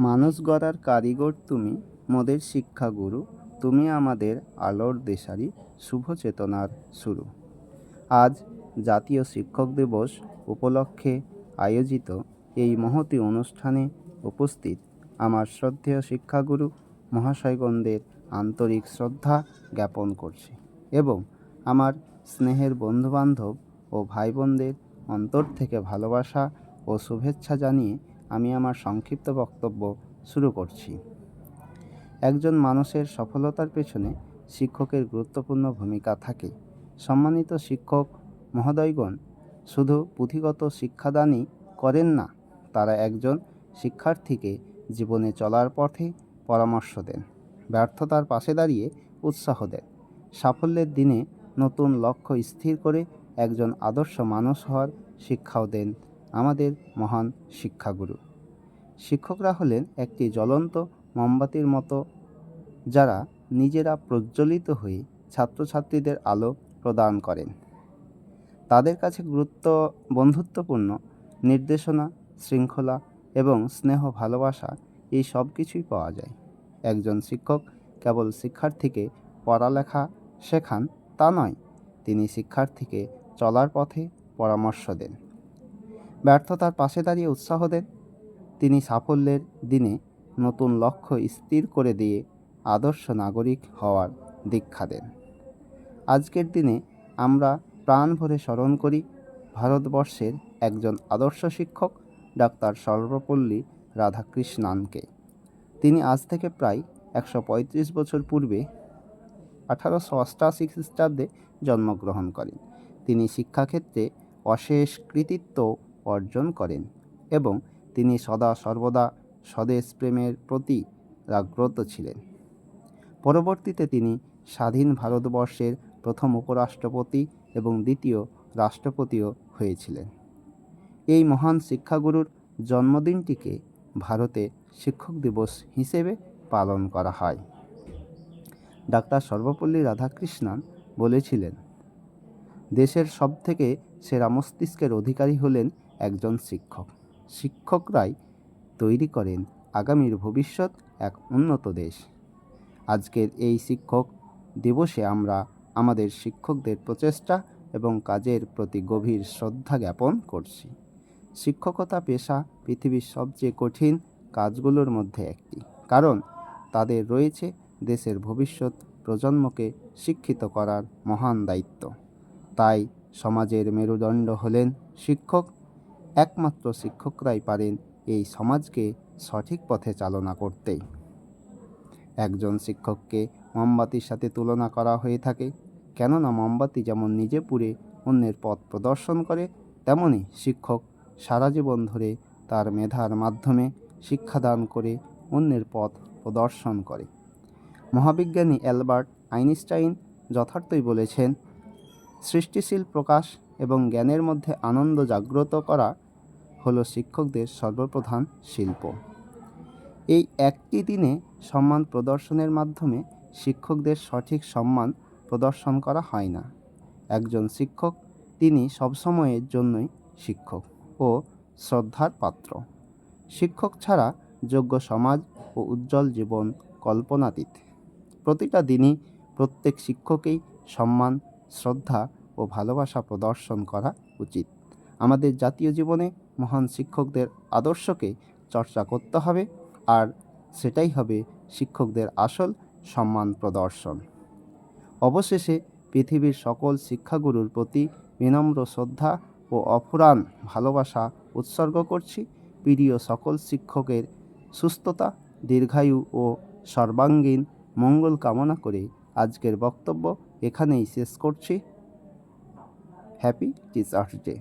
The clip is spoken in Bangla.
মানুষ গড়ার কারিগর তুমি, মোদের শিক্ষাগুরু, তুমি আমাদের আলোর দেশারি, শুভ চেতনার শুরু। আজ জাতীয় শিক্ষক দিবস উপলক্ষে আয়োজিত এই মহতি অনুষ্ঠানে উপস্থিত আমার শ্রদ্ধেয় শিক্ষাগুরু মহাশয়গণদের আন্তরিক শ্রদ্ধা জ্ঞাপন করছি এবং আমার স্নেহের বন্ধুবান্ধব ও ভাই বোনদের অন্তর থেকে ভালোবাসা ও শুভেচ্ছা জানিয়ে আমি আমার সংক্ষিপ্ত বক্তব্য শুরু করছি। একজন মানুষের সফলতার পেছনে শিক্ষকের গুরুত্বপূর্ণ ভূমিকা থাকে। সম্মানিত শিক্ষক মহোদয়গণ, শুধু পুঁথিগত শিক্ষাদানই করেন না, তারা একজন শিক্ষার্থীকে জীবনে চলার পথে পরামর্শ দেন, ব্যর্থতার পাশে দাঁড়িয়ে উৎসাহ দেন। সাফল্যের দিনে নতুন লক্ষ্য স্থির করে একজন আদর্শ মানুষ হওয়ার শিক্ষাও দেন আমাদের মহান শিক্ষাগুরু। শিক্ষকরা হলেন একটি জ্বলন্ত মোমবাতির মতো, যারা নিজেরা প্রজ্বলিত হয়ে ছাত্রছাত্রীদের আলো প্রদান করেন। তাদের কাছে গুরুত্ব, বন্ধুত্বপূর্ণ নির্দেশনা, শৃঙ্খলা এবং স্নেহ, ভালোবাসা এই সব কিছুই পাওয়া যায়। একজন শিক্ষক কেবল শিক্ষার্থীকে পড়ালেখা শেখান তা নয়, তিনি শিক্ষার্থীকে চলার পথে পরামর্শ দেন। ব্যর্থতার পাশে দাঁড়িয়ে উৎসাহ দেন। তিনি সাফল্যের দিনে নতুন লক্ষ্য স্থির করে দিয়ে আদর্শ নাগরিক হওয়ার দীক্ষা দেন। আজকের দিনে আমরা প্রাণ ভরে স্মরণ করি ভারতবর্ষের একজন আদর্শ শিক্ষক ডাক্তার সর্বপল্লী রাধাকৃষ্ণানকে। তিনি আজ থেকে প্রায় একশো পঁয়ত্রিশ বছর পূর্বে আঠারোশো অষ্টাশি খ্রিস্টাব্দে জন্মগ্রহণ করেন। তিনি শিক্ষাক্ষেত্রে অশেষ কৃতিত্ব অর্জন করেন এবং তিনি সদা সর্বদা স্বদেশ প্রেমের প্রতি জাগ্রত ছিলেন। পরবর্তীতে তিনি স্বাধীন ভারতবর্ষের প্রথম উপরাষ্ট্রপতি এবং দ্বিতীয় রাষ্ট্রপতিও হয়েছিলেন। এই মহান শিক্ষাগুরুর জন্মদিনটিকে ভারতে শিক্ষক দিবস হিসেবে পালন করা হয়। ডাক্তার সর্বপল্লী রাধাকৃষ্ণান বলেছিলেন, দেশের সবথেকে সেরা মস্তিষ্কের অধিকারী হলেন একজন শিক্ষক। শিক্ষকরাই তৈরি করেন আগামীর ভবিষ্যৎ এক উন্নত দেশ। আজকের এই শিক্ষক দিবসে আমরা আমাদের শিক্ষকদের প্রচেষ্টা এবং কাজের প্রতি গভীর শ্রদ্ধা জ্ঞাপন করছি। শিক্ষকতা পেশা পৃথিবীর সবচেয়ে কঠিন কাজগুলোর মধ্যে একটি। কারণ তাদের রয়েছে দেশের ভবিষ্যৎ প্রজন্মকে শিক্ষিত করার মহান দায়িত্ব। তাই সমাজের মেরুদণ্ড হলেন শিক্ষক একমাত্র শিক্ষকরাই পারেন এই সমাজকে সঠিক পথে চালনা করতে। একজন শিক্ষককে মোমবাতির সাথে তুলনা করা হয়ে থাকে, কেননা মোমবাতি যেমন নিজে পুড়ে অন্যের পথ প্রদর্শন করে, তেমনি শিক্ষক সারা জীবন ধরে তার মেধার মাধ্যমে শিক্ষাদান করে অন্যের পথ প্রদর্শন করে। মহাবিজ্ঞানী অ্যালবার্ট আইনস্টাইন যথার্থই বলেছেন, সৃষ্টিশীল প্রকাশ এবং জ্ঞানের মধ্যে আনন্দ জাগ্রত করা হলো শিক্ষকদের সর্বপ্রধান শিল্প। এই একটি দিনে সম্মান প্রদর্শনের মাধ্যমে শিক্ষকদের সঠিক সম্মান প্রদর্শন করা হয় না। একজন শিক্ষক তিনি সবসময়ের জন্যই শিক্ষক ও শ্রদ্ধার পাত্র। শিক্ষক ছাড়া যোগ্য সমাজ ও উজ্জ্বল জীবন কল্পনাতীত। প্রতিটা দিনই প্রত্যেক শিক্ষকেই সম্মান, শ্রদ্ধা ও ভালোবাসা প্রদর্শন করা উচিত। আমাদের জাতীয় জীবনে মহান শিক্ষকদের আদর্শকে চর্চা করতে হবে আর সেটাই হবে শিক্ষকদের আসল সম্মান প্রদর্শন। অবশেষে পৃথিবীর সকল শিক্ষাগুরুর প্রতি বিনম্র শ্রদ্ধা ও অফুরান ভালোবাসা উৎসর্গ করছি। প্রিয় সকল শিক্ষকের সুস্থতা, দীর্ঘায়ু ও সর্বাঙ্গীন মঙ্গল কামনা করে আজকের বক্তব্য এখানেই শেষ করছি। Happy teachers day